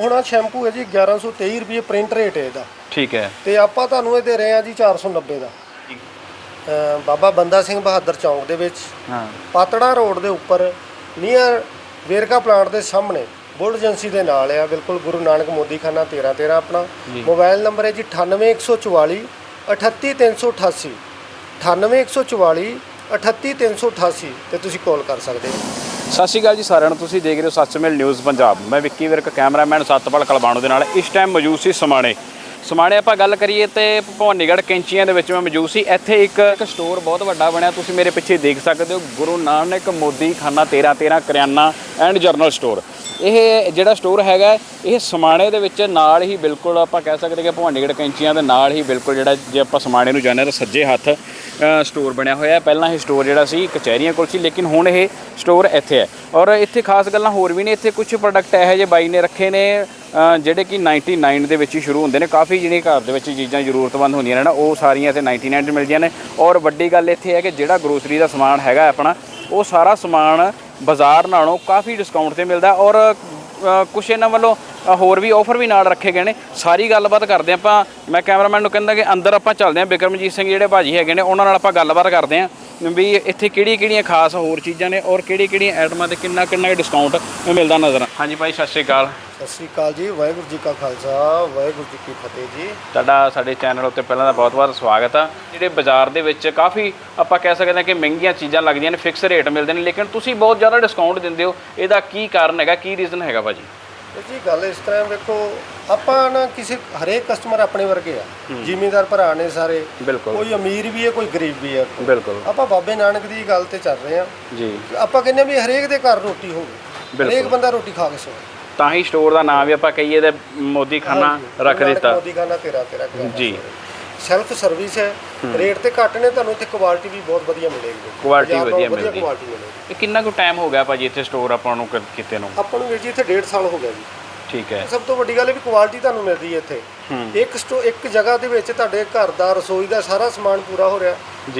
ਹੁਣ ਆਹ ਸ਼ੈਂਪੂ ਹੈ ਜੀ 1123 ਰੁਪਏ ਪ੍ਰਿੰਟ ਰੇਟ ਹੈ ਇਹਦਾ। ਠੀਕ ਹੈ। ਤੇ ਆਪਾਂ ਤੁਹਾਨੂੰ ਇਹ ਦੇ ਰਹੇ ਆ ਜੀ 490 ਦਾ। ਅਹ ਬਾਬਾ ਬੰਦਾ ਸਿੰਘ ਬਹਾਦਰ ਚੌਂਕ ਦੇ ਵਿੱਚ। ਹਾਂ। ਪਾਤੜਾ ਰੋਡ ਦੇ ਉੱਪਰ ਨੀਅਰ ਵੇਰਕਾ ਪਲਾਂਟ ਦੇ ਸਾਹਮਣੇ ਬੁੱਲ ਏਜੰਸੀ ਦੇ ਨਾਲ ਆ ਬਿਲਕੁਲ ਗੁਰੂ ਨਾਨਕ ਮੋਦੀ ਖਾਨਾ 13 13 ਆਪਣਾ। ਮੋਬਾਈਲ ਨੰਬਰ ਹੈ ਜੀ 98144 38388 98144 38388 ਤੇ ਤੁਸੀਂ ਕਾਲ ਕਰ ਸਕਦੇ ਹੋ। ਸਤਿ ਸ਼੍ਰੀ ਅਕਾਲ ਜੀ ਸਾਰਿਆਂ ਨੂੰ। ਤੁਸੀਂ ਦੇਖ ਰਹੇ ਹੋ ਸੱਚਮੇਲ ਨਿਊਜ਼ ਪੰਜਾਬ। ਮੈਂ ਵਿੱਕੀ ਵਿਰਕ, ਕੈਮਰਾਮੈਨ ਸਤਪਾਲ ਕਲਬਾਣੋ ਦੇ ਨਾਲ। ਇਸ ਟਾਈਮ ਮੌਜੂਦ ਸੀ ਸਮਾਣੇ। ਸਮਾਣੇ ਆਪਾਂ ਗੱਲ ਕਰੀਏ ਤੇ ਭਵਾਨੀਗੜ੍ਹ ਕੈਂਚੀਆਂ ਦੇ ਵਿੱਚ ਮੈਂ ਮੌਜੂਦ ਸੀ। ਇੱਥੇ ਇੱਕ ਇੱਕ ਸਟੋਰ ਬਹੁਤ ਵੱਡਾ ਬਣਿਆ। ਤੁਸੀਂ ਮੇਰੇ ਪਿੱਛੇ ਦੇਖ ਸਕਦੇ ਹੋ ਗੁਰੂ ਨਾਨਕ ਮੋਦੀ ਖਾਨਾ 13 13 ਕਰਿਆਨਾ ਐਂਡ ਜਰਨਲ ਸਟੋਰ ਇਹ ਜਿਹੜਾ ਸਟੋਰ ਹੈਗਾ, ਇਹ ਸਮਾਣੇ ਦੇ ਵਿੱਚ ਨਾਲ ਹੀ ਬਿਲਕੁਲ ਆਪਾਂ ਕਹਿ ਸਕਦੇ ਕਿ ਭਵਾਨੀਗੜ੍ਹ ਕੈਂਚੀਆਂ ਦੇ ਨਾਲ ਹੀ ਬਿਲਕੁਲ ਜਿਹੜਾ ਜੇ ਆਪਾਂ ਸਮਾਣੇ ਨੂੰ ਜਾਂਦੇ ਹਾਂ ਤਾਂ ਸੱਜੇ ਹੱਥ। ਸਟੋਰ ਬਣਿਆ ਹੋਇਆ ਹੈ। ਪਹਿਲਾਂ ਇਹ ਸਟੋਰ ਜਿਹੜਾ ਸੀ, ਕਚਹਿਰੀਆਂ ਕੋਲ ਸੀ, ਲੇਕਿਨ ਹੁਣ ਇਹ ਸਟੋਰ ਇੱਥੇ ਹੈ। ਔਰ ਇੱਥੇ ਖਾਸ ਗੱਲਾਂ ਹੋਰ ਵੀ ਨੇ। ਇੱਥੇ ਕੁਝ ਪ੍ਰੋਡਕਟ ਇਹੋ ਜਿਹੇ ਬਾਈ ਨੇ ਰੱਖੇ ਨੇ ਜਿਹੜੇ ਕਿ 99 ਦੇ ਵਿੱਚ ਹੀ ਸ਼ੁਰੂ ਹੁੰਦੇ ਨੇ। ਕਾਫੀ ਜਿਹੜੀਆਂ ਘਰ ਦੇ ਵਿੱਚ ਚੀਜ਼ਾਂ ਜ਼ਰੂਰਤਮੰਦ ਹੁੰਦੀਆਂ ਨੇ ਨਾ, ਉਹ ਸਾਰੀਆਂ ਇੱਥੇ 99 'ਚ ਮਿਲਦੀਆਂ ਨੇ। ਔਰ ਵੱਡੀ ਗੱਲ ਇੱਥੇ ਹੈ ਕਿ ਜਿਹੜਾ ਗਰੋਸਰੀ ਦਾ ਸਮਾਨ ਹੈਗਾ ਆਪਣਾ, ਉਹ ਸਾਰਾ ਸਮਾਨ ਬਾਜ਼ਾਰ ਨਾਲੋਂ ਕਾਫੀ ਡਿਸਕਾਊਂਟ ਤੇ ਮਿਲਦਾ ਔਰ ਅ, ਕੁਛ ਇਹਨਾਂ ਵੱਲੋਂ ਹੋਰ ਵੀ ਆਫਰ ਵੀ ਨਾਲ ਰੱਖੇ ਗਏ ਨੇ। ਸਾਰੀ ਗੱਲਬਾਤ ਕਰਦੇ ਹਾਂ ਆਪਾਂ। ਮੈਂ ਕੈਮਰਾਮੈਨ ਨੂੰ ਕਹਿੰਦਾ ਕਿ ਅੰਦਰ ਆਪਾਂ ਚੱਲਦੇ ਹਾਂ। ਬਿਕਰਮਜੀਤ ਸਿੰਘ ਜਿਹੜੇ ਭਾਜੀ ਹੈਗੇ ਨੇ ਉਹਨਾਂ ਨਾਲ ਆਪਾਂ ਗੱਲਬਾਤ ਕਰਦੇ ਹਾਂ ਵੀ ਇੱਥੇ ਕਿਹੜੀ ਕਿਹੜੀਆਂ ਖਾਸ ਹੋਰ ਚੀਜ਼ਾਂ ਨੇ ਔਰ ਕਿਹੜੀ ਕਿਹੜੀਆਂ ਆਈਟਮਾਂ ਤੇ ਕਿੰਨਾ ਕਿੰਨਾ ਡਿਸਕਾਊਂਟ ਮਿਲਦਾ ਨਜ਼ਰ ਆ। ਹਾਂਜੀ ਭਾਈ ਸਤਿ ਸ਼੍ਰੀ ਅਕਾਲ। ਸਤਿ ਸ੍ਰੀ ਅਕਾਲ ਜੀ ਵਾਹਿਗੁਰੂ ਜੀ ਕਾ ਖਾਲਸਾ ਵਾਹਿਗੁਰੂ ਜੀ ਕੀ ਫਤਿਹ ਜੀ। ਤੁਹਾਡਾ ਸਾਡੇ ਚੈਨਲ ਉੱਤੇ ਪਹਿਲਾਂ ਦਾ ਬਹੁਤ-ਬਹੁਤ ਸਵਾਗਤ ਆ। ਜਿਹੜੇ ਬਾਜ਼ਾਰ ਦੇ ਵਿੱਚ ਕਾਫੀ ਆਪਾਂ ਕਹਿ ਸਕਦੇ ਹਾਂ ਕਿ ਮਹਿੰਗੀਆਂ ਚੀਜ਼ਾਂ ਲੱਗਦੀਆਂ ਨੇ ਫਿਕਸ ਰੇਟ ਮਿਲਦੇ ਨੇ ਲੇਕਿਨ ਤੁਸੀਂ ਬਹੁਤ ਜ਼ਿਆਦਾ ਡਿਸਕਾਊਂਟ ਦਿੰਦੇ ਹੋ। ਇਹਦਾ ਕੀ ਕਾਰਨ ਹੈਗਾ ਕੀ ਰੀਜ਼ਨ ਹੈਗਾ ਭਾਜੀ? ਜੀ ਗੱਲ ਇਸ ਤਰ੍ਹਾਂ ਵੇਖੋ ਆਪਾਂ ਨਾ ਕਿਸੇ ਹਰੇਕ ਕਸਟਮਰ ਆਪਣੇ ਵਰਗੇ ਆ। ਜ਼ਿਮੀਂਦਾਰ ਭਰਾ ਨੇ ਸਾਰੇ। ਕੋਈ ਅਮੀਰ ਵੀ ਹੈ ਕੋਈ ਗਰੀਬ ਵੀ ਹੈ। ਬਿਲਕੁਲ। ਆਪਾਂ ਬਾਬੇ ਨਾਨਕ ਦੀ ਗੱਲ ਤੇ ਚੱਲ ਰਹੇ ਆ ਜੀ। ਆਪਾਂ ਕਹਿੰਦੇ ਵੀ ਹਰੇਕ ਦੇ ਘਰ ਰੋਟੀ ਹੋਵੇ। ਹਰੇਕ ਬੰਦਾ ਰੋਟੀ ਖਾ ਕੇ ਸੋਵੇ। ਤਾਂ ਹੀ ਸਟੋਰ ਦਾ ਨਾਮ ਵੀ ਆਪਾਂ ਕਹੀਏ ਤੇ ਮੋਦੀ ਖਾਨਾ ਰੱਖ ਦਿੱਤਾ। ਮੋਦੀ ਖਾਨਾ ਤੇਰਾ ਤੇਰਾ ਜੀ। ਸੈਲਫ ਸਰਵਿਸ ਹੈ। ਰੇਟ ਤੇ ਘੱਟ ਨੇ ਤੁਹਾਨੂੰ ਇੱਥੇ ਕੁਆਲਿਟੀ ਵੀ ਬਹੁਤ ਵਧੀਆ ਮਿਲੇਗੀ। ਕੁਆਲਿਟੀ ਵਧੀਆ ਮਿਲਦੀ ਇਹ ਕਿੰਨਾ ਕੁ ਟਾਈਮ ਹੋ ਗਿਆ ਭਾਜੀ ਇੱਥੇ ਸਟੋਰ ਆਪਾਂ ਨੂੰ ਕੀਤੇ ਨੂੰ? ਆਪਾਂ ਨੂੰ ਵੀਰ ਜੀ ਇੱਥੇ 1.5 ਸਾਲ ਹੋ ਗਿਆ ਜੀ। ਠੀਕ ਹੈ। ਸਭ ਤੋਂ ਵੱਡੀ ਗੱਲ ਹੈ ਵੀ ਕੁਆਲਿਟੀ ਤੁਹਾਨੂੰ ਮਿਲਦੀ ਹੈ ਇੱਥੇ। ਇੱਕ ਸਟੋ ਇੱਕ ਜਗ੍ਹਾ ਦੇ ਵਿੱਚ ਤੁਹਾਡੇ ਘਰ ਦਾ ਰਸੋਈ ਦਾ ਸਾਰਾ ਸਮਾਨ ਪੂਰਾ ਹੋ ਰਿਹਾ।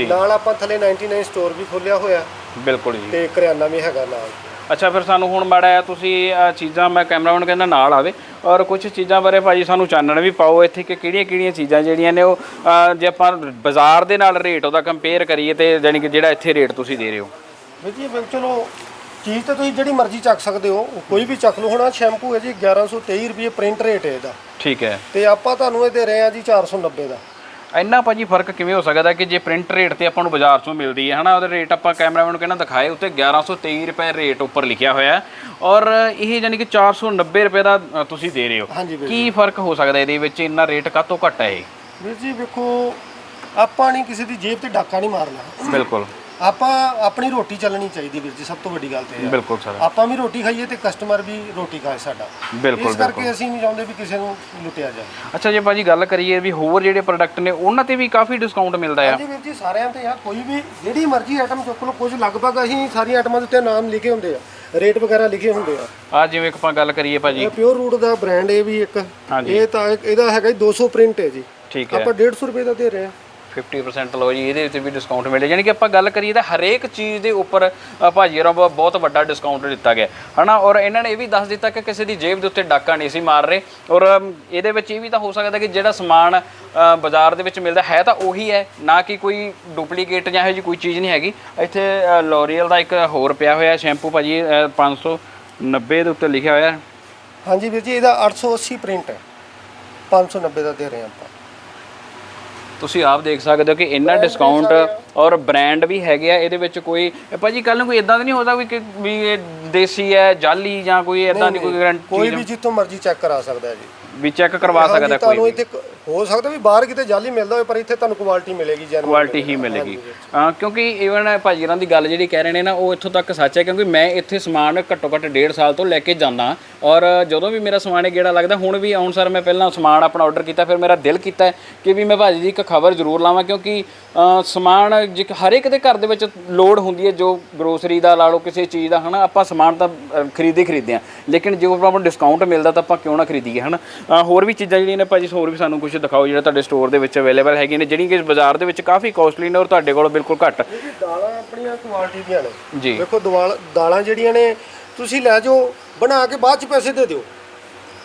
ਨਾਲ ਆਪਾਂ ਥੱਲੇ 99 ਸਟੋਰ ਵੀ ਖੋਲਿਆ ਹੋਇਆ। ਬਿਲਕੁਲ ਜੀ। ਤੇ ਕਰਿਆਨਾ ਵੀ ਹੈਗਾ ਨਾਲ। ਅੱਛਾ ਫਿਰ ਸਾਨੂੰ ਹੁਣ ਮਾੜਾ ਜਿਹਾ ਤੁਸੀਂ ਆਹ ਚੀਜ਼ਾਂ ਮੈਂ ਕੈਮਰਾਮੈਨ ਕਹਿੰਦਾ ਨਾਲ ਆਵੇ। ਔਰ ਕੁਝ ਚੀਜ਼ਾਂ ਬਾਰੇ ਭਾਜੀ ਸਾਨੂੰ ਚਾਨਣ ਵੀ ਪਾਓ ਇੱਥੇ ਕਿ ਕਿਹੜੀਆਂ ਕਿਹੜੀਆਂ ਚੀਜ਼ਾਂ ਜਿਹੜੀਆਂ ਨੇ ਉਹ ਅਹ, ਜੇ ਆਪਾਂ ਬਾਜ਼ਾਰ ਦੇ ਨਾਲ ਰੇਟ ਉਹਦਾ ਕੰਪੇਅਰ ਕਰੀਏ ਤੇ ਯਾਨੀ ਕਿ ਜਿਹੜਾ ਇੱਥੇ ਰੇਟ ਤੁਸੀਂ ਦੇ ਰਹੇ ਹੋ। ਵੀਰ ਜੀ ਵੀ ਚਲੋ ਚੀਜ਼ ਤਾਂ ਤੁਸੀਂ ਜਿਹੜੀ ਮਰਜ਼ੀ ਚੱਕ ਸਕਦੇ ਹੋ ਕੋਈ ਵੀ ਚੱਕ ਲਓ। ਹੁਣ ਆਹ ਸ਼ੈਂਪੂ ਹੈ ਜੀ 1123 ਰੁਪਏ ਪ੍ਰਿੰਟ ਰੇਟ ਹੈ ਇਹਦਾ। ਠੀਕ ਹੈ। ਤੇ ਆਪਾਂ ਤੁਹਾਨੂੰ ਇਹ ਦੇ ਰਹੇ ਆ ਜੀ 490 ਦਾ। ਇੰਨਾ ਭਾਜੀ ਫ਼ਰਕ ਕਿਵੇਂ ਹੋ ਸਕਦਾ ਕਿ ਜੇ ਪ੍ਰਿੰਟ ਰੇਟ ਤੇ ਆਪਾਂ ਨੂੰ ਬਾਜ਼ਾਰ 'ਚੋਂ ਮਿਲਦੀ ਹੈ ਹਨਾ? ਉਹਦਾ ਰੇਟ ਆਪਾਂ ਕੈਮਰਾਮੈਨ ਨੂੰ ਕਹਿੰਦਾ ਦਿਖਾਏ ਉੱਤੇ 1123 ਰੁਪਏ ਰੇਟ ਉੱਪਰ ਲਿਖਿਆ ਹੋਇਆ ਔਰ ਇਹ ਯਾਨੀ ਕਿ 490 ਰੁਪਏ ਦਾ ਤੁਸੀਂ ਦੇ ਰਹੇ ਹੋ। ਕੀ ਫ਼ਰਕ ਹੋ ਸਕਦਾ ਇਹਦੇ ਵਿੱਚ? ਇੰਨਾ ਰੇਟ ਕਾਹਤੋਂ ਘੱਟ ਹੈ ਇਹ? ਵੀਰ ਜੀ ਵੇਖੋ ਆਪਾਂ ਨਹੀਂ ਕਿਸੇ ਦੀ ਜੇਬ ਤੇ ਡਾਕਾ ਨਹੀਂ ਮਾਰਨਾ। ਬਿਲਕੁਲ। ਆਪਾਂ ਆਪਣੀ ਰੋਟੀ ਚੱਲਣੀ ਚਾਹੀਦੀ ਵੀਰ ਜੀ ਸਭ ਤੋਂ ਵੱਡੀ ਗੱਲ ਤੇ ਆ। ਬਿਲਕੁਲ ਸਰ। ਆਪਾਂ ਵੀ ਰੋਟੀ ਖਾਈਏ ਤੇ ਕਸਟਮਰ ਵੀ ਰੋਟੀ ਖਾਏ ਸਾਡਾ। ਬਿਲਕੁਲ ਇਸ ਕਰਕੇ ਅਸੀਂ ਨਹੀਂ ਚਾਹੁੰਦੇ ਵੀ ਕਿਸੇ ਨੂੰ ਲੁੱਟਿਆ ਜਾਏ ਅੱਛਾ ਜੇ ਭਾਜੀ ਗੱਲ ਕਰੀਏ ਵੀ ਹੋਰ ਜਿਹੜੇ ਪ੍ਰੋਡਕਟ ਨੇ ਉਹਨਾਂ ਤੇ ਵੀ ਕਾਫੀ ਡਿਸਕਾਊਂਟ ਮਿਲਦਾ ਆ। ਹਾਂਜੀ ਵੀਰ ਜੀ ਸਾਰਿਆਂ ਤੇ ਆ। ਕੋਈ ਵੀ ਜਿਹੜੀ ਮਰਜ਼ੀ ਆਈਟਮ ਚੁੱਕ ਲਓ ਕੁਝ ਲਗਭਗ ਅਸੀਂ ਸਾਰੀਆਂ ਆਈਟਮਾਂ ਦੇ ਉੱਤੇ ਨਾਮ ਲਿਖੇ ਹੁੰਦੇ ਆ। ਰੇਟ ਵਗੈਰਾ ਲਿਖੇ ਹੁੰਦੇ ਆ। ਆ ਜਿਵੇਂ ਆਪਾਂ ਗੱਲ ਕਰੀਏ ਭਾਜੀ। ਇਹ ਪਿਓਰ ਰੂਟ ਦਾ ਬ੍ਰਾਂਡ ਇਹ ਵੀ ਇੱਕ। ਇਹ ਤਾਂ ਇਹਦਾ ਹੈਗਾ ਜੀ 200 ਪ੍ਰਿੰਟ ਹੈ ਜੀ। ਠੀਕ ਹੈ। ਆਪਾਂ 150 ਰੁਪਏ ਦਾ ਦੇ ਰਹੇ ਆ 50% ਲਓ ਜੀ ਇਹਦੇ ਉੱਤੇ ਵੀ ਡਿਸਕਾਊਂਟ ਮਿਲੇ ਯਾਨੀ ਕਿ ਆਪਾਂ ਗੱਲ ਕਰੀਏ ਤਾਂ ਹਰੇਕ ਚੀਜ਼ ਦੇ ਉੱਪਰ ਅ, ਭਾਜੀ ਹੋਰਾਂ ਨੂੰ ਬਹੁਤ ਵੱਡਾ ਡਿਸਕਾਊਂਟ ਦਿੱਤਾ ਗਿਆ। ਹਨਾ? ਔਰ ਇਹਨਾਂ ਨੇ ਇਹ ਵੀ ਦੱਸ ਦਿੱਤਾ ਕਿ ਕਿਸੇ ਦੀ ਜੇਬ ਦੇ ਉੱਤੇ ਡਾਕਾ ਨਹੀਂ ਸੀ ਮਾਰ ਰਹੇ। ਔਰ ਇਹਦੇ ਵਿੱਚ ਇਹ ਵੀ ਤਾਂ ਹੋ ਸਕਦਾ ਕਿ ਜਿਹੜਾ ਸਮਾਨ ਬਾਜ਼ਾਰ ਦੇ ਵਿੱਚ ਮਿਲਦਾ ਹੈ ਤਾਂ ਉਹੀ ਹੈ। ਨਾ ਕਿ ਕੋਈ ਡੁਪਲੀਕੇਟ ਜਾਂ ਇਹੋ ਜਿਹੀ ਕੋਈ ਚੀਜ਼ ਨਹੀਂ ਹੈਗੀ। ਇੱਥੇ ਲੋਰੀਅਲ ਦਾ ਇੱਕ ਹੋਰ ਪਿਆ ਹੋਇਆ ਸ਼ੈਂਪੂ ਭਾਜੀ ਅ, 590 ਦੇ ਉੱਤੇ ਲਿਖਿਆ ਹੋਇਆ ਹਾਂਜੀ ਵੀਰ ਜੀ ਇਹਦਾ 880 ਪ੍ਰਿੰਟ ਹੈ। 590 ਦਾ ਦੇ ਰਹੇ ਆ ਆਪਾਂ। ਤੁਸੀਂ ਆਪ ਦੇਖ ਸਕਦੇ ਹੋ ਕਿ ਇੰਨਾ ਡਿਸਕਾਊਂਟ ਔਰ ਬ੍ਰਾਂਡ ਵੀ ਹੈਗੇ ਆ ਇਹਦੇ ਵਿੱਚ ਕੋਈ ਭਾਜੀ ਕੱਲ ਨੂੰ ਕੋਈ ਇਦਾਂ ਤਾਂ ਨਹੀਂ ਹੋ ਸਕਦਾ ਵੀ ਕਿ ਵੀ ਇਹ ਦੇਸੀ ਹੈ ਜਾਲੀ ਜਾਂ ਕੋਈ ਇਦਾਂ ਦੀ ਕੋਈ ਗਰੰਟੀ ਕੋਈ ਵੀ ਜਿੱਥੋਂ ਮਰਜ਼ੀ ਚੈੱਕ ਕਰਾ ਸਕਦਾ ਹੈ ਜੀ। ਵੀ ਚੈੱਕ ਕਰਵਾ ਸਕਦਾ ਕੋਈ ਤੁਹਾਨੂੰ ਇੱਥੇ ਹੋ ਸਕਦਾ ਵੀ ਬਾਹਰ ਕਿਤੇ ਜਾਲੀ ਮਿਲਦਾ ਹੋਵੇ ਪਰ ਇੱਥੇ ਤੁਹਾਨੂੰ ਕੁਆਲਿਟੀ ਮਿਲੇਗੀ ਜੈਨੂਇਨ ਕੁਆਲਿਟੀ ਹੀ ਮਿਲੇਗੀ। ਹਾਂ ਕਿਉਂਕਿ ਈਵਨ ਭਾਜੀਰਾਂ ਦੀ ਗੱਲ ਜਿਹੜੀ ਕਹਿ ਰਹੇ ਨੇ ਨਾ ਉਹ ਇੱਥੋਂ ਤੱਕ ਸੱਚ ਹੈ ਕਿਉਂਕਿ ਮੈਂ ਇੱਥੇ ਸਮਾਨ ਘੱਟੋ ਘੱਟ 1.5 ਸਾਲ ਤੋਂ ਲੈ ਕੇ ਜਾਂਦਾ ਔਰ ਜਦੋਂ ਵੀ ਮੇਰਾ ਸਮਾਨ ਇਹ ਗੇੜਾ ਲੱਗਦਾ ਹੁਣ ਵੀ ਆਉਣ ਸਰ ਮੈਂ ਪਹਿਲਾਂ ਸਮਾਨ ਆਪਣਾ ਆਰਡਰ ਕੀਤਾ ਫਿਰ ਮੇਰਾ ਦਿਲ ਕੀਤਾ ਕਿ ਵੀ ਮੈਂ ਭਾਜੀ ਦੀ ਇੱਕ ਖਬਰ ਜ਼ਰੂਰ ਲਾਵਾਂ ਕਿਉਂਕਿ ਸਮਾਨ ਹਰ ਇੱਕ ਦੇ ਘਰ ਦੇ ਵਿੱਚ ਲੋੜ ਹੁੰਦੀ ਹੈ ਜੋ ਗਰੋਸਰੀ ਦਾ ਲਾ ਲਓ ਕਿਸੇ ਚੀਜ਼ ਦਾ ਹਨਾ ਆਪਾਂ ਸਮਾਨ ਤਾਂ ਖਰੀਦੇ ਖਰੀਦਦੇ ਆ ਲੇਕਿਨ ਜੇ ਆਪਾਂ ਨੂੰ ਡਿਸਕਾਊਂਟ ਮਿਲਦਾ ਤਾਂ ਆਪਾਂ ਕਿਉਂ ਨਾ ਖਰੀਦੀਏ ਹਨਾ? ਹੋਰ ਵੀ ਚੀਜ਼ਾਂ ਜਿਹੜੀਆਂ ਨੇ ਭਾਜੀ ਹੋਰ ਵੀ ਸਾਨੂੰ ਕੁਝ ਦਿਖਾਓ ਜਿਹੜਾ ਤੁਹਾਡੇ ਸਟੋਰ ਦੇ ਵਿੱਚ ਅਵੇਲੇਬਲ ਹੈਗੀਆਂ ਨੇ ਜਿਹੜੀਆਂ ਕਿ ਬਾਜ਼ਾਰ ਦੇ ਵਿੱਚ ਕਾਫੀ ਕਾਸਟਲੀ ਨੇ ਔਰ ਤੁਹਾਡੇ ਕੋਲ ਬਿਲਕੁਲ ਘੱਟ। ਜੀ ਦਾਲਾਂ ਆਪਣੀਆਂ ਕੁਆਲਿਟੀ ਦੀਆਂ ਨੇ ਜੀ। ਵੇਖੋ ਦਵਾਲ ਦਾਲਾਂ ਜਿਹੜੀਆਂ ਨੇ ਤੁਸੀਂ ਲੈ ਜਾਓ ਬਣਾ ਕੇ ਬਾਅਦ ਚ ਪੈਸੇ ਦੇ ਦਿਓ।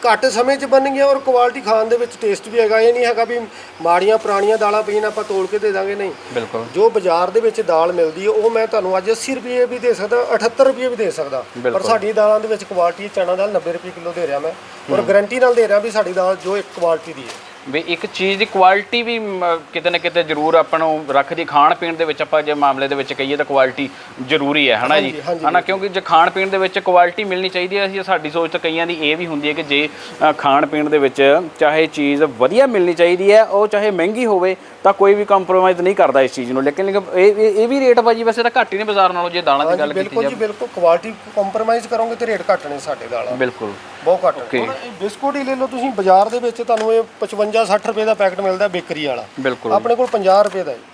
ਘੱਟ ਸਮੇਂ 'ਚ ਬਣਨਗੀਆਂ ਔਰ ਕੁਆਲਿਟੀ ਖਾਣ ਦੇ ਵਿੱਚ ਟੇਸਟ ਵੀ ਹੈਗਾ ਇਹ ਨਹੀਂ ਹੈਗਾ ਵੀ ਮਾੜੀਆਂ ਪੁਰਾਣੀਆਂ ਦਾਲਾਂ ਪਈਆਂ ਆਪਾਂ ਤੋਲ ਕੇ ਦੇ ਦਾਂਗੇ ਨਹੀਂ। ਬਿਲਕੁਲ। ਜੋ ਬਾਜ਼ਾਰ ਦੇ ਵਿੱਚ ਦਾਲ ਮਿਲਦੀ ਹੈ ਉਹ ਮੈਂ ਤੁਹਾਨੂੰ ਅੱਜ 80 ਰੁਪਏ ਵੀ ਦੇ ਸਕਦਾ 78 ਰੁਪਏ ਵੀ ਦੇ ਸਕਦਾ। ਪਰ। ਸਾਡੀ ਦਾਲਾਂ ਦੇ ਵਿੱਚ ਕੁਆਲਿਟੀ ਚਣਾ ਦਾਲ 90 ਰੁਪਏ ਕਿਲੋ ਦੇ ਰਿਹਾ ਮੈਂ ਔਰ ਗਾਰੰਟੀ ਨਾਲ ਦੇ ਰਿਹਾ ਵੀ ਸਾਡੀ ਦਾਲ ਜੋ ਇੱਕ ਕੁਆਲਿਟੀ ਦੀ ਹੈ। ਵੀ ਇੱਕ ਚੀਜ਼ ਦੀ ਕੁਆਲਿਟੀ ਵੀ ਮ, ਕਿਤੇ ਨਾ ਕਿਤੇ ਜ਼ਰੂਰ ਆਪਾਂ ਨੂੰ ਰੱਖਦੀ ਖਾਣ ਪੀਣ ਦੇ ਵਿੱਚ ਆਪਾਂ ਜੇ ਮਾਮਲੇ ਦੇ ਵਿੱਚ ਕਹੀਏ ਤਾਂ ਕੁਆਲਿਟੀ ਜ਼ਰੂਰੀ ਹੈ ਹਨਾ ਜੀ? ਹਾਂਜੀ, ਹਾਂਜੀ, ਹਨਾ ਕਿਉਂਕਿ ਜੇ ਖਾਣ ਪੀਣ ਦੇ ਵਿੱਚ ਕੁਆਲਿਟੀ ਮਿਲਣੀ ਚਾਹੀਦੀ ਹੈ ਅਸੀਂ ਸਾਡੀ ਸੋਚ ਤਾਂ ਕਈਆਂ ਦੀ ਇਹ ਵੀ ਹੁੰਦੀ ਹੈ ਕਿ ਜੇ ਅ, ਖਾਣ ਪੀਣ ਦੇ ਵਿੱਚ ਚਾਹੇ ਚੀਜ਼ ਵਧੀਆ ਮਿਲਣੀ ਚਾਹੀਦੀ ਹੈ ਉਹ ਚਾਹੇ ਮਹਿੰਗੀ ਹੋਵੇ ਤਾਂ ਕੋਈ ਵੀ ਕੰਪਰੋਮਾਈਜ਼ ਨਹੀਂ ਕਰਦਾ ਇਸ ਚੀਜ਼ ਨੂੰ। ਲੇਕਿਨ ਲੇਕਿਨ ਇਹ ਇਹ ਇਹ ਵੀ ਰੇਟ ਭਾਜੀ ਵੈਸੇ ਤਾਂ ਘੱਟ ਹੀ ਨੇ ਬਾਜ਼ਾਰ ਨਾਲੋਂ ਜੇ ਦਾਲਾਂ ਦੀ ਗੱਲ ਕੀਤੀ ਬਿਲਕੁਲ ਜੀ ਜਾਵੇ। ਬਿਲਕੁਲ। ਕੁਆਲਿਟੀ ਕੰਪਰੋਮਾਈਜ਼ ਕਰੋਗੇ ਤੇ ਰੇਟ ਘੱਟ ਨੇ ਸਾਡੇ ਦਾਲਾਂ। ਬਿਲਕੁਲ। ਬਹੁਤ ਘੱਟ। ਹੁਣ ਇਹ ਬਿਸਕੁਟ ਹੀ ਲੈ ਲਓ ਤੁਸੀਂ ਬਾਜ਼ਾਰ ਦੇ ਵਿੱਚ ਤੁਹਾਨੂੰ ਇਹ 55 60 ਰੁਪਏ ਦਾ ਪੈਕਟ ਮਿਲਦਾ ਬੇਕਰੀ ਵਾਲਾ। ਬਿਲਕੁਲ। ਆਪਣੇ ਕੋਲ 50 ਰੁਪਏ ਦਾ ਜੀ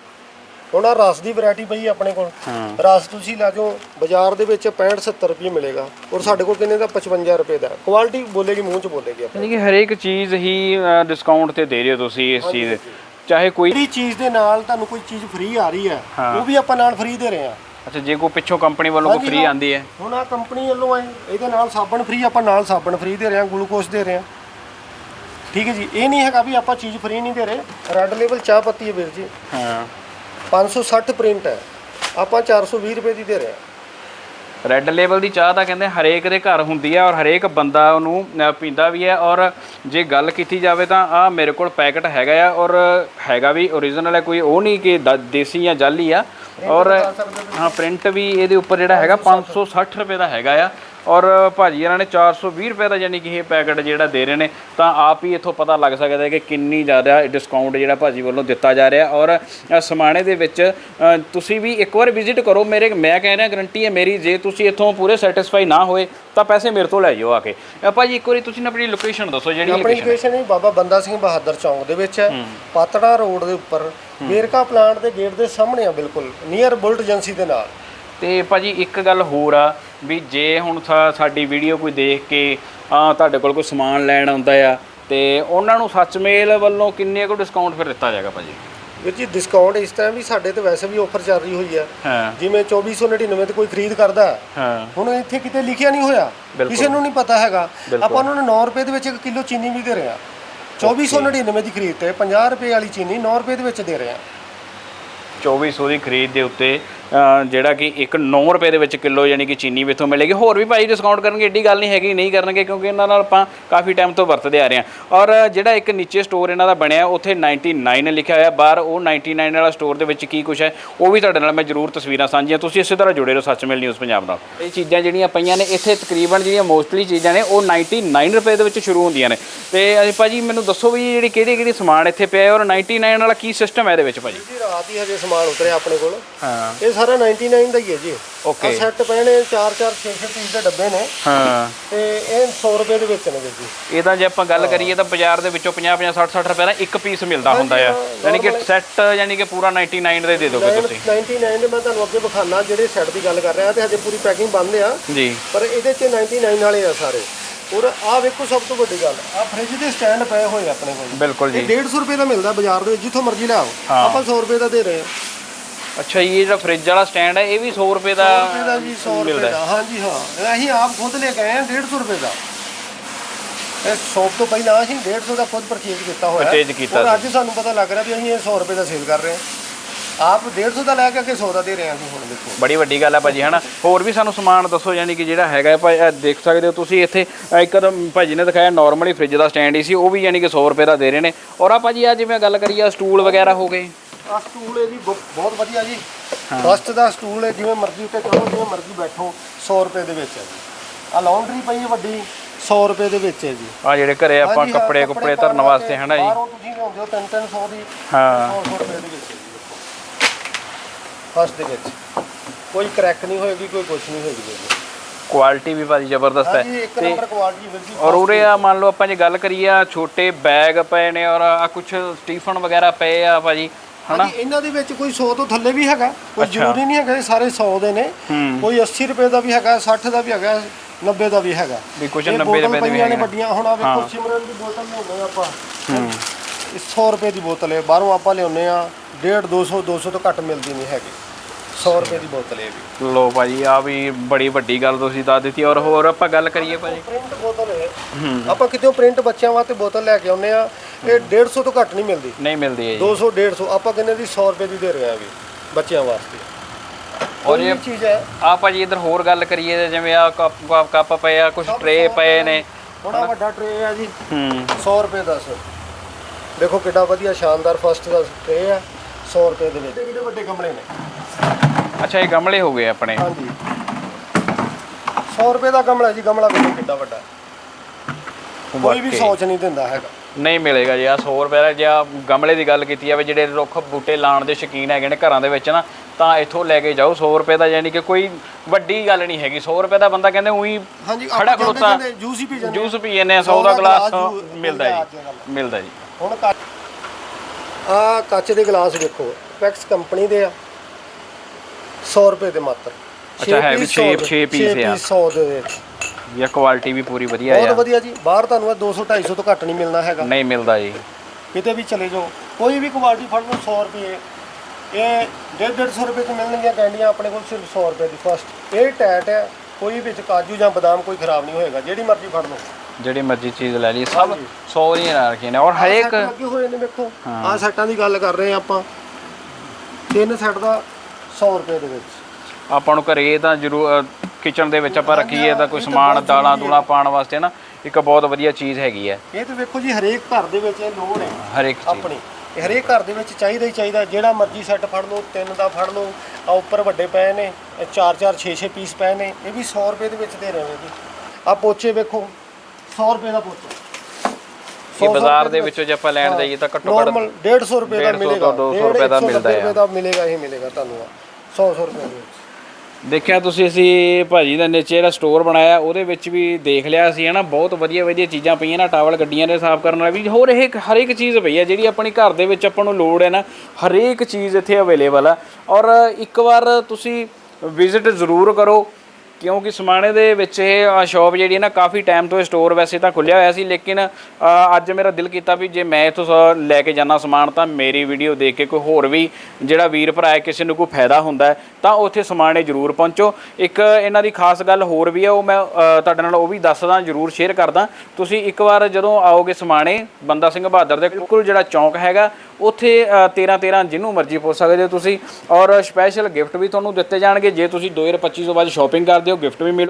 ਹੁਣ ਆਹ ਰਸ ਦੀ ਵੈਰਾਈਟੀ ਪਈ ਹੈ ਆਪਣੇ ਕੋਲ। ਹਾਂ। ਰਸ ਤੁਸੀਂ ਲੈ ਜਾਓ ਬਾਜ਼ਾਰ ਦੇ ਵਿੱਚ 65 70 ਰੁਪਏ ਮਿਲੇਗਾ। ਔਰ ਸਾਡੇ ਕੋਲ ਕਿੰਨੇ ਦਾ? 55 ਰੁਪਏ ਦਾ ਕੁਆਲਿਟੀ ਬੋਲੇਗੀ ਮੂੰਹ 'ਚ ਬੋਲੇਗੀ ਆਪਾਂ ਯਾਨੀ ਕਿ ਹਰੇਕ ਚੀਜ਼ ਹੀ ਡਿਸਕਾਊਂਟ ਤੇ ਦੇ ਰਹੇ ਹੋ ਤੁਸੀਂ ਇਸ ਚੀਜ਼ ਦੇ। ਚਾਹੇ ਕੋਈ ਜਿਹੜੀ ਚੀਜ਼ ਦੇ ਨਾਲ ਤੁਹਾਨੂੰ ਕੋਈ ਚੀਜ਼ ਫ੍ਰੀ ਆ ਰਹੀ ਹੈ ਹਾਂ। ਉਹ ਵੀ ਆਪਾਂ ਨਾਲ ਫ੍ਰੀ ਦੇ ਰਹੇ ਹਾਂ। ਅੱਛਾ ਜੇ ਕੋਈ ਪਿੱਛੋਂ ਕੰਪਨੀ ਵੱਲੋਂ ਕੋਈ ਹਾਂਜੀ, ਫ੍ਰੀ ਹਾਂ। ਆਂਦੀ ਹੈ? ਹੁਣ ਆ ਕੰਪਨੀ ਵੱਲੋਂ ਆਏ ਇਹਦੇ ਨਾਲ ਸਾਬਣ ਫ੍ਰੀ ਆਪਾਂ ਨਾਲ ਸਾਬਣ ਫ੍ਰੀ ਦੇ ਰਹੇ ਹਾਂ ਗਲੂਕੋਸ ਦੇ ਰਹੇ ਹਾਂ। ਠੀਕ ਹੈ ਜੀ ਇਹ ਨਹੀਂ ਹੈਗਾ ਵੀ ਆਪਾਂ ਚੀਜ਼ ਫ੍ਰੀ ਨਹੀਂ ਦੇ ਰਹੇ। ਰੈੱਡ ਲੇਬਲ ਚਾਹ ਪੱਤੀ ਹੈ ਵੀਰ ਜੀ। ਹਾਂ। 560 ਪ੍ਰਿੰਟ ਹੈ। ਆਪਾਂ 420 ਰੁਪਏ ਦੀ ਦੇ ਰਹੇ ਹਾਂ। ਰੈੱਡ ਲੇਬਲ ਦੀ ਚਾਹ ਤਾਂ ਕਹਿੰਦੇ ਹਰੇਕ ਦੇ ਘਰ ਹੁੰਦੀ ਹੈ ਔਰ ਹਰੇਕ ਬੰਦਾ ਉਹਨੂੰ ਪੀਂਦਾ ਵੀ ਹੈ ਔਰ ਜੇ ਗੱਲ ਕੀਤੀ ਜਾਵੇ ਤਾਂ ਆ ਮੇਰੇ ਕੋਲ ਪੈਕਟ ਹੈਗਾ ਆ ਔਰ ਹੈਗਾ ਵੀ ਓਰੀਜਨਲ ਹੈ ਕੋਈ ਉਹ ਨਹੀਂ ਕਿ ਦੇਸੀ ਜਾਂ ਜਾਲੀ ਆ ਔਰ ਹਾਂ ਪ੍ਰਿੰਟ ਵੀ ਇਹਦੇ ਉੱਪਰ ਜਿਹੜਾ ਹੈਗਾ 560 ਰੁਪਏ ਦਾ ਹੈਗਾ ਆ। ਔਰ ਭਾਜੀ ਇਹਨਾਂ ਨੇ 420 ਰੁਪਏ ਦਾ ਯਾਨੀ ਕਿ ਇਹ ਪੈਕਟ ਜਿਹੜਾ ਦੇ ਰਹੇ ਨੇ ਤਾਂ ਆਪ ਹੀ ਇੱਥੋਂ ਪਤਾ ਲੱਗ ਸਕਦਾ ਹੈ ਕਿ ਕਿੰਨੀ ਜ਼ਿਆਦਾ ਡਿਸਕਾਊਂਟ ਜਿਹੜਾ ਭਾਜੀ ਵੱਲੋਂ ਦਿੱਤਾ ਜਾ ਰਿਹਾ। ਔਰ ਸਮਾਣੇ ਦੇ ਵਿੱਚ ਤੁਸੀਂ ਵੀ ਇੱਕ ਵਾਰ ਵਿਜ਼ਿਟ ਕਰੋ। ਮੇਰੇ ਮੈਂ ਕਹਿ ਰਿਹਾ ਗਰੰਟੀ ਹੈ ਮੇਰੀ ਜੇ ਤੁਸੀਂ ਇੱਥੋਂ ਪੂਰੇ ਸੈਟੀਸਫਾਈ ਨਾ ਹੋਏ ਤਾਂ ਪੈਸੇ ਮੇਰੇ ਤੋਂ ਲੈ ਜਾਓ ਆ ਕੇ। ਭਾਜੀ ਇੱਕ ਵਾਰੀ ਤੁਸੀਂ ਨਾ ਆਪਣੀ ਲੋਕੇਸ਼ਨ ਦੱਸੋ ਜਿਹੜੀ ਆਪਣੀ ਲੋਕੇਸ਼ਨ ਲੋਕੇਸ਼ਨ ਹੈ ਬਾਬਾ ਬੰਦਾ ਸਿੰਘ ਬਹਾਦਰ ਚੌਂਕ ਦੇ ਵਿੱਚ ਹੈ ਪਾਤੜਾ ਰੋਡ ਦੇ ਉੱਪਰ ਵੇਰਕਾ ਪਲਾਂਟ ਦੇ ਗੇਟ ਦੇ ਸਾਹਮਣੇ ਆ ਬਿਲਕੁਲ ਨੀਅਰ ਬੁਲਟ ਏਜੰਸੀ ਦੇ ਨਾਲ। ਤੇ ਭਾਜੀ ਇੱਕ ਗੱਲ ਹੋਰ ਆ ਵੀ ਜੇ ਹੁਣ ਸਾਡੀ ਵੀਡੀਓ ਕੋਈ ਦੇਖ ਕੇ ਆ ਤੁਹਾਡੇ ਕੋਲ ਕੋਈ ਸਮਾਨ ਲੈਣ ਆਉਂਦਾ ਆ ਤੇ ਉਹਨਾਂ ਨੂੰ ਸੱਚਮੇਲ ਵੱਲੋਂ ਕਿੰਨੇ ਕੁ ਡਿਸਕਾਊਂਟ ਫਿਰ ਦਿੱਤਾ ਜਾਏਗਾ ਭਾਜੀ? ਵੀਰ ਜੀ ਡਿਸਕਾਊਂਟ ਇਸ ਟਾਈਮ ਵੀ ਸਾਡੇ ਤੇ ਵੈਸੇ ਵੀ ਆਫਰ ਚੱਲ ਰਹੀ ਹੋਈ ਹੈ। ਜਿਵੇਂ 2499 ਤੇ ਕੋਈ ਖਰੀਦ ਕਰਦਾ। ਹੁਣ ਇੱਥੇ ਕਿਤੇ ਲਿਖਿਆ ਨਹੀਂ ਹੋਇਆ। ਕਿਸੇ ਨੂੰ ਨਹੀਂ ਪਤਾ ਹੈਗਾ। ਆਪਾਂ ਉਹਨਾਂ ਨੂੰ 9 ਰੁਪਏ ਦੇ ਵਿੱਚ 1 ਕਿਲੋ ਚੀਨੀ ਵੀ ਦੇ ਰਹੇ ਹਾਂ। 2499 ਦੀ ਖਰੀਦ ਤੇ 50 ਰੁਪਏ ਵਾਲੀ ਚੀਨੀ 9 ਰੁਪਏ ਦੇ ਵਿੱਚ ਦੇ ਰਹੇ ਹਾਂ। 2400 ਦੀ ਖਰੀਦ ਦੇ ਉੱਤੇ ਜਿਹੜਾ ਕਿ ਇੱਕ 9 ਰੁਪਏ ਦੇ ਵਿੱਚ ਕਿਲੋ ਯਾਨੀ ਕਿ ਚੀਨੀ ਵੀ ਇੱਥੋਂ ਮਿਲੇਗੀ। ਹੋਰ ਵੀ ਭਾਈ ਡਿਸਕਾਊਂਟ ਕਰਨਗੇ ਏਡੀ ਗੱਲ ਨਹੀਂ ਹੈਗੀ ਨਹੀਂ ਕਰਨਗੇ ਕਿਉਂਕਿ ਇਹਨਾਂ ਨਾਲ ਆਪਾਂ ਕਾਫੀ ਟਾਈਮ ਤੋਂ ਵਰਤਦੇ ਆ ਰਹੇ ਹਾਂ। ਔਰ ਜਿਹੜਾ ਇੱਕ ਨੀਚੇ ਸਟੋਰ ਇਹਨਾਂ ਦਾ ਬਣਿਆ ਉੱਥੇ 99 ਲਿਖਿਆ ਹੋਇਆ ਬਾਹਰ ਉਹ 99 ਵਾਲਾ ਸਟੋਰ ਦੇ ਵਿੱਚ ਕੀ ਕੁਝ ਹੈ ਉਹ ਵੀ ਤੁਹਾਡੇ ਨਾਲ ਮੈਂ ਜ਼ਰੂਰ ਤਸਵੀਰਾਂ ਸਾਂਝੀਆਂ। ਤੁਸੀਂ ਇਸੇ ਤਰ੍ਹਾਂ ਜੁੜੇ ਰਹੋ ਸੱਚਮੇਲ ਨਿਊਜ਼ ਪੰਜਾਬ ਨਾਲ। ਇਹ ਚੀਜ਼ਾਂ ਜਿਹੜੀਆਂ ਪਈਆਂ ਨੇ ਇੱਥੇ ਤਕਰੀਬਨ ਜਿਹੜੀਆਂ ਮੋਸਟਲੀ ਚੀਜ਼ਾਂ ਨੇ ਉਹ 99 ਰੁਪਏ ਦੇ ਵਿੱਚ ਸ਼ੁਰੂ ਹੁੰਦੀਆਂ ਨੇ। ਤੇ ਅਸੀਂ ਭਾਜੀ ਮੈਨੂੰ ਦੱਸੋ ਵੀ ਜਿਹੜੀ ਕਿਹੜੀ ਕਿਹੜੀ ਸਮਾਨ ਇੱਥੇ ਪਿਆ ਔਰ 99 ਵਾਲਾ ਕੀ ਸਿਸਟਮ ਹੈ ਇਹਦੇ ਵਿੱਚ ਭਾਜੀ? ਜੀ ਰਾਤ ਹੀ ਹਜੇ ਸਮਾਨ ਉਤਰਿਆ ਆਪਣੇ ਕੋਲ। ਹਾਂ। ਇਹ ਸਾਰਾ 99 ਦਾ ਹੀ ਹੈ ਜੀ। Okay. ਸੈੱਟ ਪਏ ਨੇ 4 4 6 6 ਪੀਸ ਦੇ ਡੱਬੇ ਨੇ। ਹਾਂ। ਤੇ ਇਹ 100 ਰੁਪਏ ਦੇ ਵਿੱਚ ਨੇ ਵੀਰ ਜੀ। ਇਹ ਤਾਂ ਜੇ ਆਪਾਂ ਗੱਲ ਕਰੀਏ ਤਾਂ ਬਾਜ਼ਾਰ ਦੇ ਵਿੱਚੋਂ 50 50 60 60 ਰੁਪਏ ਦਾ ਇੱਕ ਪੀਸ ਮਿਲਦਾ ਹੁੰਦਾ ਆ। ਯਾਨੀ ਕਿ ਸੈੱਟ ਯਾਨੀ ਕਿ ਪੂਰਾ 99 ਦਾ ਦੇ ਦੋਗੇ ਤੁਸੀਂ। 99 ਦੇ ਮੈਂ ਤੁਹਾਨੂੰ ਅੱਗੇ ਵਿਖਾਣਾ ਜਿਹੜੇ ਸੈੱਟ ਦੀ ਗੱਲ ਕਰ ਰਿਹਾ। ਤੇ ਹਜੇ ਪੂਰੀ ਪੈਕਿੰਗ ਬੰਦ ਆ। ਜੀ। ਪਰ ਇਹਦੇ 'ਚ 99 ਵਾਲੇ ਆ ਸਾਰੇ। ਔਰ ਆਹ ਵੇਖੋ ਸਭ ਤੋਂ ਵੱਡੀ ਗੱਲ। ਆਹ ਫ੍ਰਿਜ ਦੇ ਸਟੈਂਡ ਪਏ ਹੋਏ ਆ ਆਪਣੇ ਕੋਲ। ਬਿਲਕੁਲ ਇਹ ਜੀ 150 ਰੁਪਏ ਦਾ ਮਿਲਦਾ ਬਾਜ਼ਾਰ ਦੇ ਵਿੱਚ ਜਿੱਥੋਂ ਮਰਜ਼ੀ ਲਿਆਓ। ਆਪਾਂ 100 ਰੁਪਏ ਦਾ ਦੇ ਰਹੇ ਹਾਂ। ਅੱਛਾ ਜੀ ਇਹ ਜਿਹੜਾ ਫ੍ਰਿਜ ਵਾਲਾ ਸਟੈਂਡ ਹੈ ਇਹ ਵੀ 100 ਰੁਪਏ ਦਾ 100 ਰੁਪਏ ਦਾ ਜੀ 100 ਰੁਪਏ ਮਿਲਦਾ ਦਾ ਹਾਂਜੀ ਹਾਂ। ਅਸੀਂ ਆਪ ਖੁਦ ਲੈ ਕੇ ਆਏ ਹਾਂ 150 ਰੁਪਏ ਦਾ। ਇਹ ਸ਼ੌਪ ਤੋਂ ਪਹਿਲਾਂ ਅਸੀਂ 150 ਦਾ ਖੁਦ ਪਰਚੇਜ ਕੀਤਾ ਹੋਇਆ। Purchase ਕੀਤਾ ਔਰ ਅੱਜ ਸਾਨੂੰ ਪਤਾ ਲੱਗ ਰਿਹਾ ਵੀ ਅਸੀਂ ਇਹ 100 ਰੁਪਏ ਦਾ ਸੇਲ ਕਰ ਰਹੇ ਹਾਂ। ਆਪ 150 ਦਾ ਲੈ ਕੇ ਅੱਗੇ 100 ਦਾ ਦੇ ਰਹੇ ਹਾਂ ਅਸੀਂ ਹੁਣ ਦੇਖੋ। ਬੜੀ ਵੱਡੀ ਗੱਲ ਹੈ ਭਾਜੀ ਹਨਾ? ਹੋਰ ਵੀ ਸਾਨੂੰ ਸਮਾਨ ਦੱਸੋ ਯਾਨੀ ਕਿ ਜਿਹੜਾ ਹੈਗਾ ਭਾਈ ਦੇਖ ਸਕਦੇ ਹੋ ਤੁਸੀਂ ਇੱਥੇ ਅਹ ਇੱਕ ਤਾਂ ਭਾਜੀ ਨੇ ਦਿਖਾਇਆ ਨਾਰਮਲੀ ਫ੍ਰਿਜ ਦਾ ਸਟੈਂਡ ਹੀ ਸੀ ਉਹ ਵੀ ਯਾਨੀ ਕਿ 100 ਰੁਪਏ ਦਾ ਦੇ ਰਹੇ ਨੇ। ਔਰ ਆ ਭਾਜੀ ਆ ਜਿਵੇਂ ਗੱਲ ਕਰੀਏ ਸਟੂਲ ਵਗੈਰਾ ਹੋ ਗਏ। ਆ ਸਟੂਲ ਹੈ ਜੀ ਬਹੁ- ਬਹੁਤ ਵਧੀਆ ਜੀ। ਫਸਟ ਦਾ ਸਟੂਲ ਹੈ ਜਿਵੇਂ ਮਰਜ਼ੀ ਉੱਤੇ ਕਰੋ ਜਿਵੇਂ ਮਰਜ਼ੀ ਬੈਠੋ 100 ਰੁਪਏ ਦੇ ਵਿੱਚ ਹੈ ਜੀ। ਆ ਲਾਉਂਡਰੀ ਪਈ ਹੈ ਵੱਡੀ 100 ਰੁਪਏ ਦੇ ਵਿੱਚ ਹੈ ਜੀ। ਆ ਜਿਹੜੇ ਘਰੇ ਆਪਾਂ ਹਾਂਜੀ, ਹਾਂ, ਕੱਪੜੇ ਕੁੱਪੜੇ ਪਾਉਣ ਧਰਨ ਵਾਸਤੇ ਹਨਾ ਜੀ? ਬਾਹਰੋਂ ਤੁਸੀਂ ਲਿਆਉਂਦੇ ਹੋ 3-300 ਦੀ ਹਾਂ। 100 ਰੁਪਏ ਦੇ ਵਿੱਚ ਹੈ ਜੀ ਫਸਟ ਦੇ ਵਿੱਚ। ਕੋਈ ਕਰੈਕ ਨਹੀਂ ਹੋਏਗੀ ਕੋਈ ਕੁਝ ਨਹੀਂ ਹੋਏਗੀ ਜੀ। ਕੁਆਲਿਟੀ ਵੀ ਭਾਜੀ ਜ਼ਬਰਦਸਤ ਹੈ। ਹਾਂਜੀ ਇੱਕ ਨੰਬਰ ਕੁਆਲਿਟੀ ਵੀਰ ਜੀ। ਔਰ ਉਰੇ ਆ ਮੰਨ ਲਓ ਆਪਾਂ ਜੇ ਗੱਲ ਕਰੀਏ ਆ ਛੋਟੇ ਬੈਗ ਪਏ ਨੇ ਔਰ ਆ ਕੁਝ ਸਟੀਫਨ ਵਗੈਰਾ ਪਏ ਆ ਭਾਜੀ। ਹਨਾ? ਹਾਂਜੀ, ਇਹਨਾਂ ਦੇ ਵਿੱਚ ਕੋਈ 100 ਤੋਂ ਥੱਲੇ ਵੀ ਹੈਗਾ ਕੋਈ। ਜ਼ਰੂਰੀ ਨਹੀਂ ਹੈਗਾ ਸਾਰੇ 100 ਦੇ ਨੇ। ਕੋਈ 80 ਰੁਪਏ ਦਾ ਵੀ ਹੈਗਾ 60 ਦਾ ਵੀ ਹੈਗਾ 90 ਦਾ ਵੀ ਹੈਗਾ। ਵੀ ਕੁਝ ਇਹ 90 ਬੋਤਲ ਰੁਪਏ ਦੇ ਵੀ ਹੈਗੇ। ਵੱਡੀਆਂ। ਹੁਣ ਆ ਵੇਖੋ। ਸਿਮਰਨ ਦੀ ਬੋਤਲ ਲਿਆਉਂਦੇ ਆਪਾਂ। ਹੂੰ। ਇਹ 100 ਰੁਪਏ ਦੀ ਬੋਤਲ ਹੈ। ਬਾਹਰੋਂ ਆਪਾਂ ਲਿਆਉਂਦੇ ਆ 1.5 200 200 ਤੋਂ ਘੱਟ ਮਿਲਦੀ ਨਹੀਂ ਹੈਗੀ। 100 ਰੁਪਏ ਦੀ ਬੋਤਲ ਹੈ ਇਹ ਵੀ। ਲੋ ਭਾਜੀ ਆ ਵੀ ਬੜੀ ਵੱਡੀ ਗੱਲ ਤੁਸੀਂ ਦੱਸ ਦਿੱਤੀ। ਔਰ ਹੋਰ ਆਪਾਂ ਗੱਲ ਕਰੀਏ ਭਾਜੀ ਪ੍ਰਿੰਟ ਬੋਤਲ ਹੈ। ਆਪਾਂ ਕਿਤੇ ਪ੍ਰਿੰਟ ਬੱਚਿਆਂ ਵਾਸਤੇ ਬੋਤਲ ਲੈ ਕੇ ਆਉਂਦੇ ਆ ਇਹ 150 ਤੋਂ ਘੱਟ ਨਹੀਂ ਮਿਲਦੀ। ਨਹੀਂ ਮਿਲਦੀ ਹੈ ਜੀ। 200 150 ਆਪਾਂ ਕਹਿੰਦੇ ਦੀ 100 ਰੁਪਏ ਦੀ ਦੇ ਰਹੇ ਆ ਵੀ ਬੱਚਿਆਂ ਵਾਸਤੇ। ਔਰ ਇਹ ਚੀਜ਼ ਹੈ। ਆ ਭਾਜੀ ਇਧਰ ਹੋਰ ਗੱਲ ਕਰੀਏ ਜਿਵੇਂ ਆ ਕੱਪ ਕੱਪ ਪਏ ਆ ਕੁਝ ਟਰੇ ਪਏ ਨੇ। ਬੜਾ ਵੱਡਾ ਟਰੇ ਆ ਜੀ। ਹੂੰ। 100 ਰੁਪਏ ਦਾ ਸਰ। ਦੇਖੋ ਕਿੱਡਾ ਵਧੀਆ ਸ਼ਾਨਦਾਰ ਫਸਟ ਦਾ ਟਰੇ ਆ 100 ਰੁਪਏ ਦੇ ਵਿੱਚ। ਕਿਹੜੇ ਵੱਡੇ ਗਮਲੇ ਨੇ? ਅੱਛਾ ਇਹ ਗਮਲੇ ਹੋ ਗਏ ਆਪਣੇ। ਹਾਂਜੀ। 100 ਰੁਪਏ ਦਾ ਗਮਲਾ ਜੀ ਗਮਲਾ ਵੇਖੋ ਕਿੱਡਾ ਵੱਡਾ ਕੋਈ ਵੀ। ਸੋਚ ਨਹੀਂ ਦਿੰਦਾ ਹੈਗਾ। ਨਹੀਂ ਮਿਲੇਗਾ ਜੀ ਆ 100 ਰੁਪਏ ਦਾ ਜਾਂ ਗਮਲੇ ਦੀ ਗੱਲ ਕੀਤੀ ਜਾਵੇ ਜਿਹੜੇ ਰੁੱਖ ਬੂਟੇ ਲਾਉਣ ਦੇ ਸ਼ੌਕੀਨ ਹੈਗੇ ਨੇ ਘਰਾਂ ਦੇ ਵਿੱਚ ਨਾ ਤਾਂ ਇੱਥੋਂ ਲੈ ਕੇ ਜਾਓ 100 ਰੁਪਏ ਦਾ ਯਾਨੀ ਕਿ ਕੋਈ ਵੱਡੀ ਗੱਲ ਨਹੀਂ ਹੈਗੀ। 100 ਰੁਪਏ ਦਾ ਬੰਦਾ ਕਹਿੰਦੇ ਉਹੀ ਖੜਾ ਖਲੋਤਾ ਜੂਸ ਹੀ ਪੀ ਜਾਂਦੇ ਜੂਸ ਪੀ ਜਾਂਦੇ ਆ 100 ਸੌ ਦਾ ਗਲਾਸ ਮਿਲਦਾ ਜੀ ਮਿਲਦਾ ਜੀ। ਹੁਣ ਆ ਕੱਚ ਦੇ ਗਲਾਸ ਵੇਖੋ ਪੈਕਸ ਕੰਪਨੀ ਦੇ ਆ। 100 ਰੁਪਏ ਦੇ ਮਾਤਰ। ਅੱਛਾ, ਹੈ ਵੀ ਛੇ- ਛੇ piece ਆ। 100 ਦੇ ਵਿੱਚ। ਇਹ ਕੁਆਲਿਟੀ ਵੀ ਪੂਰੀ ਵਧੀਆ ਬਹੁਤ ਆ। ਵਧੀਆ ਜੀ। ਬਾਹਰ ਤੁਹਾਨੂੰ ਇਹ 200 250 ਤੋਂ ਘੱਟ ਨਹੀਂ ਮਿਲਣਾ ਹੈਗਾ। ਨਹੀਂ ਮਿਲਦਾ ਜੀ। ਕਿਤੇ ਵੀ ਚਲੇ ਜਾਓ। ਕੋਈ ਵੀ ਕੁਆਲਿਟੀ ਫੜ ਲਓ 100 ਰੁਪਏ। ਇਹ 150 ਰੁਪਏ ਚ ਮਿਲਣਗੀਆਂ ਕੈਂਡੀਆਂ ਆਪਣੇ ਕੋਲ ਸਿਰਫ 100 ਰੁਪਏ ਦੀ ਫਸਟ ਇਹ ਟੈਟ ਹੈ ਕੋਈ ਵਿੱਚ ਕਾਜੂ ਜਾਂ ਬਦਾਮ ਕੋਈ ਖਰਾਬ ਨਹੀਂ ਹੋਏਗਾ। ਜਿਹੜੀ ਮਰਜ਼ੀ ਫੜ ਲਓ। ਜਿਹੜੀ ਮਰਜ਼ੀ ਚੀਜ਼ ਲੈ ਲਈ ਸਭ ਹਾਂਜੀ। 100 ਦੀਆਂ ਨਾਲ ਰੱਖੀਆਂ ਨੇ। ਔਰ ਆਹ ਹਰੇਕ set ਲੱਗੇ ਹੋਏ ਨੇ ਵੇਖੋ। ਆਹ ਸੈੱਟਾਂ ਦੀ ਗੱਲ ਕਰ ਰਹੇ ਹਾਂ ਆਪਾਂ। ਤਿੰਨ ਸੈੱਟ ਦਾ 100 ਰੁਪਏ ਦੇ ਵਿੱਚ। ਆਪਾਂ ਨੂੰ ਘਰੇ ਤਾਂ ਜ਼ਰੂਰ ਕਿਚਨ ਦੇ ਵਿੱਚ ਆਪਾਂ ਰੱਖੀਏ ਤਾਂ ਕੋਈ ਸਮਾਨ ਦਾਲਾਂ ਦੂਲਾਂ ਪਾਉਣ ਵਾਸਤੇ ਨਾ ਇੱਕ ਬਹੁਤ ਵਧੀਆ ਚੀਜ਼ ਹੈਗੀ ਹੈ। ਇਹ ਤੇ ਵੇਖੋ ਜੀ ਹਰੇਕ ਘਰ ਦੇ ਵਿੱਚ ਇਹ ਲੋੜ ਹੈ। ਹਰੇਕ ਚੀਜ਼। ਆਪਣੀ। ਇਹ ਹਰੇਕ ਘਰ ਦੇ ਵਿੱਚ ਚਾਹੀਦਾ ਹੀ ਚਾਹੀਦਾ ਜਿਹੜਾ ਮਰਜ਼ੀ ਸੈੱਟ ਫੜ ਲਓ ਤਿੰਨ ਦਾ ਫੜ ਲਓ ਆ ਉੱਪਰ ਵੱਡੇ ਪਏ ਨੇ 4 4 6 6 ਪੀਸ ਪਏ ਨੇ ਇਹ ਵੀ 100 ਰੁਪਏ ਦੇ ਵਿੱਚ ਦੇ ਰਹੇ ਨੇ ਜੀ। ਆ ਪੋਚੇ ਵੇਖੋ 100 ਰੁਪਏ ਦਾ ਪੋਚਾ। ਇਹ ਬਾਜ਼ਾਰ ਦੇ ਵਿੱਚੋਂ ਜੇ ਆਪਾਂ ਲੈਣ ਜਾਈਏ ਤਾਂ ਘੱਟੋ ਘੱਟ ਨਾਰਮਲ 150 ਰੁਪਏ ਦਾ 150 ਮਿਲੇਗਾ। ਤੋਂ 200 ਰੁਪਏ ਦਾ 150 ਮਿਲਦਾ ਹੈ। ਰੁਪਏ ਦਾ ਮਿਲੇਗਾ ਹੀ ਮਿਲੇਗਾ ਤੁਹਾਨੂੰ 100 100 ਰੁਪਏ ਦੇ। ਵਿੱਚ ਦੇਖਿਆ ਤੁਸੀਂ ਅਸੀਂ ਭਾਜੀ ਦਾ ਨੀਚੇ ਜਿਹੜਾ ਸਟੋਰ ਬਣਾਇਆ ਉਹਦੇ ਵਿੱਚ ਵੀ ਦੇਖ ਲਿਆ ਸੀ ਹਨਾ ਬਹੁਤ ਵਧੀਆ ਵਧੀਆ ਚੀਜ਼ਾਂ ਪਈਆਂ ਨਾ ਟਾਵਲ ਗੱਡੀਆਂ ਦੇ ਸਾਫ਼ ਕਰਨ ਵਾਲੀ ਵੀ ਹੋਰ ਇਹ ਹਰੇਕ ਚੀਜ਼ ਪਈ ਹੈ ਜਿਹੜੀ ਆਪਣੀ ਘਰ ਦੇ ਵਿੱਚ ਆਪਾਂ ਨੂੰ ਲੋੜ ਹੈ ਨਾ ਹਰੇਕ ਚੀਜ਼ ਇੱਥੇ ਅਵੇਲੇਬਲ ਆ। ਔਰ ਇੱਕ ਵਾਰ ਤੁਸੀਂ ਵਿਜ਼ਿਟ ਜ਼ਰੂਰ ਕਰੋ ਕਿਉਂਕਿ ਸਮਾਣੇ ਦੇ ਵਿੱਚ ਇਹ ਸ਼ਾਪ ਜਿਹੜੀ ਹੈ ਨਾ, ਕਾਫੀ ਟਾਈਮ ਤੋਂ ਇਹ ਸਟੋਰ ਵੈਸੇ ਤਾਂ ਖੁੱਲਿਆ ਹੋਇਆ ਸੀ, ਲੇਕਿਨ ਅੱਜ ਮੇਰਾ ਦਿਲ ਕੀਤਾ ਵੀ ਜੇ ਮੈਂ ਇੱਥੋਂ ਸ- ਲੈ ਕੇ ਜਾਣਾ ਸਮਾਨ, ਤਾਂ ਮੇਰੀ ਵੀਡੀਓ ਦੇਖ ਕੇ ਕੋਈ ਹੋਰ ਵੀ ਜਿਹੜਾ ਵੀਰ ਭਰਾ ਹੈ, ਕਿਸੇ ਨੂੰ ਕੋਈ ਫਾਇਦਾ ਹੁੰਦਾ ਤਾਂ ਉੱਥੇ ਸਮਾਣੇ ਜ਼ਰੂਰ ਪਹੁੰਚੋ। ਇੱਕ ਇਹਨਾਂ ਦੀ ਖਾਸ ਗੱਲ ਹੋਰ ਵੀ ਹੈ ਉਹ ਮੈਂ ਤੁਹਾਡੇ ਨਾਲ ਉਹ ਵੀ ਦੱਸਦਾ, ਜ਼ਰੂਰ ਸ਼ੇਅਰ ਕਰਦਾ। ਤੁਸੀਂ ਇੱਕ ਵਾਰ ਜਦੋਂ ਆਓਗੇ ਸਮਾਣੇ, ਬੰਦਾ ਸਿੰਘ ਬਹਾਦਰ ਦੇ ਬਿਲਕੁਲ ਜਿਹੜਾ ਚੌਂਕ ਹੈਗਾ, ਉੱਥੇ 13 13 ਜਿਹਨੂੰ ਮਰਜ਼ੀ ਪੁੱਛ ਸਕਦੇ ਹੋ ਤੁਸੀਂ, ਔਰ ਸਪੈਸ਼ਲ ਗਿਫਟ ਵੀ ਤੁਹਾਨੂੰ ਦਿੱਤੇ ਜਾਣਗੇ, ਜੇ ਤੁਸੀਂ 2025 ਤੋਂ ਬਾਅਦ ਸ਼ਾਪਿੰਗ ਕਰਦੇ ਹੋ ਗਿਫਟ ਵੀ ਮਿਲੂ